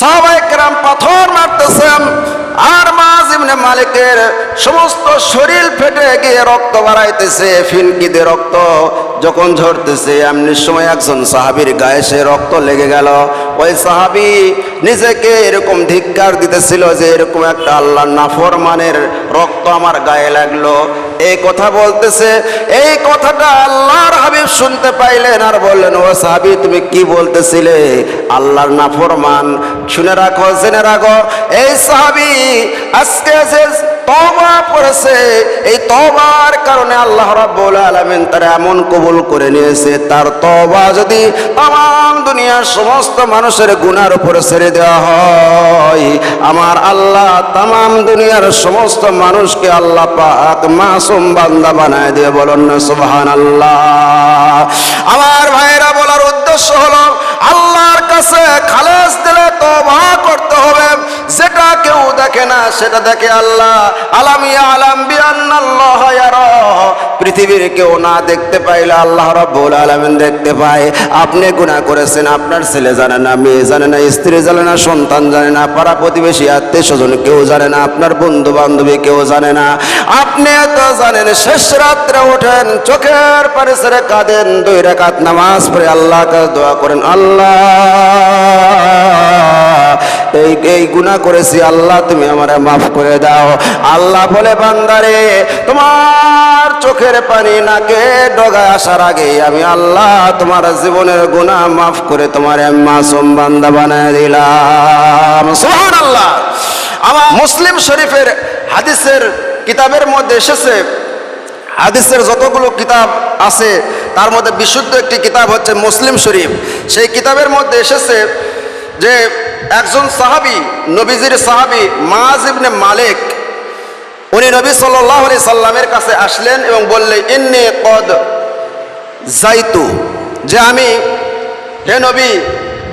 সাহাবাইকরাম পাথর মারতেছেন। আর মাজ ইবনে মালিকের সমস্ত শরীর ফেটে গিয়ে রক্ত বাড়াইতেছে, ফিনকিতে রক্ত যখন ঝরতেছে, এমনি সময় একজন সাহাবীর গায়ে সে রক্ত লেগে গেল। ওই সাহাবী নিজেকে এরকম ধিক্কার দিতেছিল যে এরকম একটা আল্লাহর নাফরমানের রক্ত আমার গায়ে লাগল। এই কথা বলতেছে, এই কথাটা আল্লাহর হাবিব শুনতে পাইলেন আর বললেন, ও সাহাবী, তুমি কি বলতেছিলে? আল্লাহর নাফরমান, শুনে রাখো, জেনে রাখো। এই সাহাবী আজকে যে তবা করেছে, এই তবার কারণে আল্লাহ রাব্বুল আলামিন তার এমন কবুল করে নিয়েছে, তার তবা যদি তাম দুনিয়ার সমস্ত মানুষের গুনার উপরে ছেড়ে দেওয়া হয়, আমার আল্লাহ তাম দুনিয়ার সমস্ত মানুষকে আল্লাহ পাক মাসুম বান্দা বানায় দিয়ে বলুন সুবহানাল্লাহ। আমার ভাইরা বলার উদ্দেশ্য হলো কাছে খালেস দিলে তবা করতে হবে। যেটা কেউ দেখে না, সেটা দেখে আল্লাহ। আলামিয়া আলাম বিআন্নাল্লাহ পৃথিবীর কেউ না দেখতে পাইলে আল্লাহ রাব্বুল আলামিন দেখতে পায়। আপনি গুনাহ করেছেন, আপনার ছেলে জানে না, মেয়ে জানে না, স্ত্রী জানে না, সন্তান জানে না, পাড়া প্রতিবেশী, আত্মীয় স্বজন কেউ জানে না, আপনার বন্ধু বান্ধবী কেউ জানে না। আপনি তো জানেন, শেষ রাত্রে ওঠেন, চোখের পারে কাঁদেন, দুই রাকাত নামাজ পড়ে আল্লাহ দোয়া করেন, আল্লাহ এই গুনাহ করেছি, আল্লাহ তুমি আমার মাফ করে দাও। আল্লাহ বলে, বান্দারে, তোমার চোখের পানি নাকে ডগায় আসার আগে আমি আল্লাহ তোমার জীবনের গুনাহ মাফ করে তোমার মাসুম বান্দা বানায় দিলাম। সোহান আল্লাহ আমার মুসলিম শরীফের হাদিসের কিতাবের মধ্যে এসেছে, হাদিসের যতগুলো কিতাব আছে, তার মধ্যে বিশুদ্ধ একটি কিতাব হচ্ছে মুসলিম শরীফ। সেই কিতাবের মধ্যে এসেছে যে একজন সাহাবি, নবীজির সাহাবি মাজ ইবনে মালিক, উনি নবী সাল্লাহ আলি সাল্লামের কাছে আসলেন এবং বললেন ইন্নে কদ যাইতু যে আমি, হে নবী,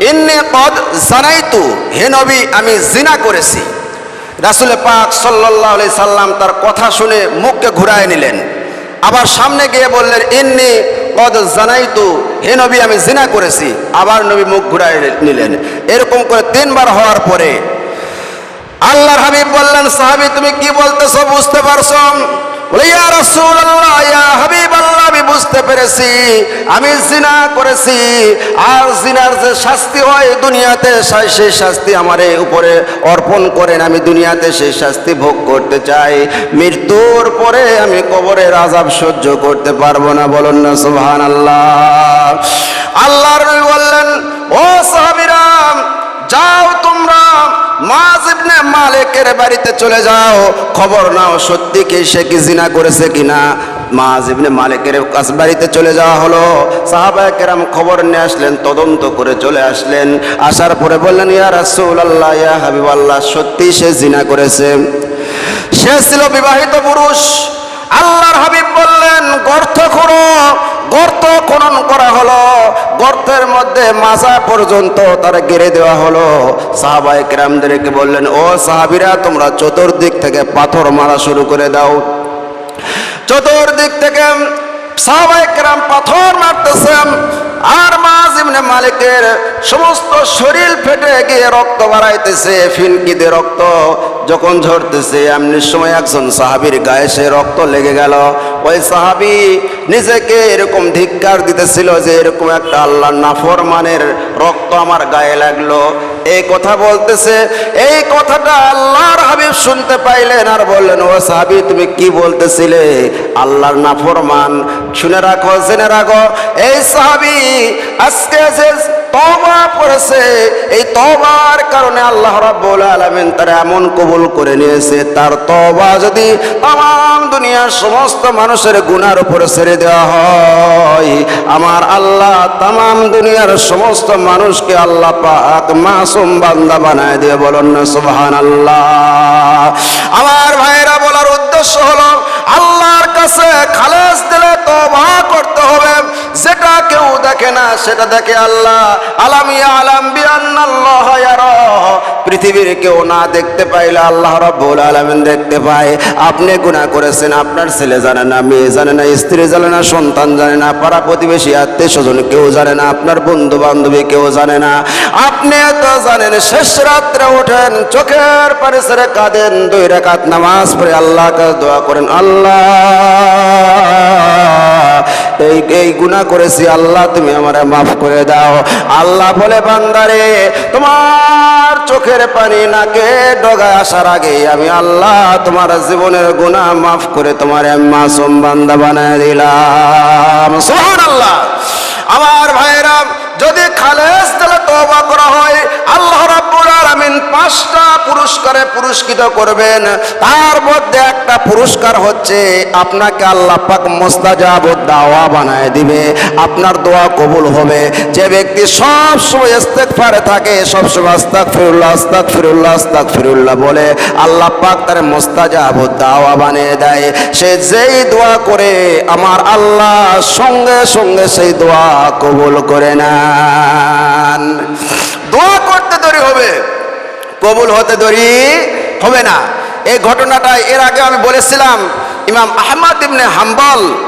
ইন্নি কদ জানাইতু। হে নবী, আমি জিনা করেছি। রাসুল পাক সাল্লাহ আলি সাল্লাম তার কথা শুনে মুখকে ঘুরায় নিলেন। আবার সামনে গিয়ে বললেন, ইন্নি কদ জানাইতু হে নবী, আমি জিনা করেছি। আবার নবী মুখ ঘুরায় নিলেন। এরকম করে তিনবার হওয়ার পরে আল্লাহর হাবিব বললেন, সাহাবি, তুমি কি বলতেছো? বুঝতে পারছ? বলে, ইয়া পেরেছি, আমি জিনা করেছি। আর জিনার যে শাস্তি হয় দুনিয়াতে সেই শাস্তি আমার উপরে অর্পণ করেন। আমি দুনিয়াতে সেই শাস্তি ভোগ করতে চাই। মৃত্যুর পরে আমি কবরের আজাব সহ্য করতে পারব না, বলুন না, সুবহানাল্লাহ। আল্লাহর নবী বললেন, ও সাহাবীরা, যাও তোমরা মাজ ইবনে মালিকের বাড়িতে চলে যাও। খবর নাও সত্যি কি সে কি জিনা করেছে কিনা? মাজ ইবনে মালিকের কাছ বাড়িতে চলে যাওয়া হলো। সাহাবায়ে কেরাম খবর নিয়ে আসলেন, তদন্ত করে চলে আসলেন। আসার পরে বললেন, ইয়া রাসূলুল্লাহ, ইয়া হাবিবাল্লাহ সত্যি সে জিনা করেছে। সে ছিল বিবাহিত পুরুষ। আল্লাহর হাবিব বললেন, গর্ত খোঁড়ো, গর্ত খনন করা হলো। গর্তের মধ্যে মাজা পর্যন্ত তার গেড়ে দেওয়া হলো। সাহাবাই কেরামদেরকে বললেন, ও সাহাবিরা, তোমরা চতুর্দিক থেকে পাথর মারা শুরু করে দাও। চতুর্দিক থেকে সাহাবাই কেরাম পাথর মারতেছেন। আর মাজ মালিকের সমস্ত শরীর ফেটে গিয়ে রক্ত বাড়াইতেছে, ফিনকিতে রক্ত যখন ঝরতেছে, এমনি সময় একজন সাহাবীর গায়ে সে রক্ত লেগে গেল। ওই সাহাবি নিজেকে এরকম ধিক্কার দিতেছিল যে এরকম একটা আল্লাহর নাফরমানের রক্ত আমার গায়ে লাগল। এই কথা বলতেছে, এই কথাটা আল্লাহর হাবিব শুনতে পাইলেন আর বললেন, ও সাহাবি, তুমি কি বলতেছিলে? আল্লাহর নাফরমান। শুনে রাখো, জেনে রাখো। এই সাহাবী আজকে যে তবা করেছে। এই তবার কারণে আল্লাহ রাব্বুল আলামিন তার এমন কবুল করে নিয়েছে, তার তবা যদি তাম দুনিয়ার সমস্ত মানুষের গুনার উপরে ছেড়ে দেওয়া হয়, আমার আল্লাহ তাম দুনিয়ার সমস্ত মানুষকে আল্লাহ পাক মাসুম বান্দা বানায় দিয়ে বলুন সুবহানাল্লাহ। আমার ভাইরা বলার দেখে না, সেটা দেখে আল্লাহ আলামিয়া আলাম বিআন্নাল্লাহ পৃথিবীর কেউ না দেখতে পাইলে আল্লাহ রাব্বুল আলামিন দেখতে পায়। আপনি গুনাহ করেছেন, আপনার ছেলে জানে না, মেয়ে জানে না, স্ত্রী জানে না, সন্তান জানে না, পাড়া প্রতিবেশী, আত্মীয় স্বজন কেউ জানে না, আপনার বন্ধু বান্ধবী কেউ জানে না। আপনি তো জানেন, শেষ রাত্রে ওঠেন, চোখের পারে সেরে কাঁদেন, দুই রাকাত নামাজ পড়ে আল্লাহ কাছে দোয়া করেন, আল্লাহ এই এই গুনাহ করেছি, আল্লাহ তুমি মাফ করে দাও। আল্লাহ বলে, বান্দারে, তোমার চোখের পানি নাকে ডগায় আসার আগে আমি আল্লাহ তোমার জীবনের গুনাহ মাফ করে তোমার মাসুম বান্দা বানায় দিলাম। সুবহানাল্লাহ। আমার যদি খালেস তাহলে করা হয় আল্লাহ রাব্বুল আলামিন পাঁচটা পুরস্কারে পুরস্কৃত করবেন। তার মধ্যে একটা পুরস্কার হচ্ছে আপনাকে আল্লাহ পাক মোস্তাজাব দাওয়া বানায় দিবে। আপনার দোয়া কবুল হবে। যে ব্যক্তি সব সময় ইস্তেগফারে থাকে, সব সময় আস্তাগফিরুল্লাহ আস্তাগফিরুল্লাহ আস্তাগফিরুল্লাহ বলে আল্লাহ পাক তার মোস্তাজাব দাওয়া বানিয়ে দেয়। সে যেই দোয়া করে আমার আল্লাহ সঙ্গে সঙ্গে সেই দোয়া কবুল করে নেন। দোয়া করতে দেরি হবে। কবুল হতে দেরি হবে না। এই ঘটনাটা এর আগে আমি বলেছিলাম, ইমাম আহমদ ইবনে হাম্বল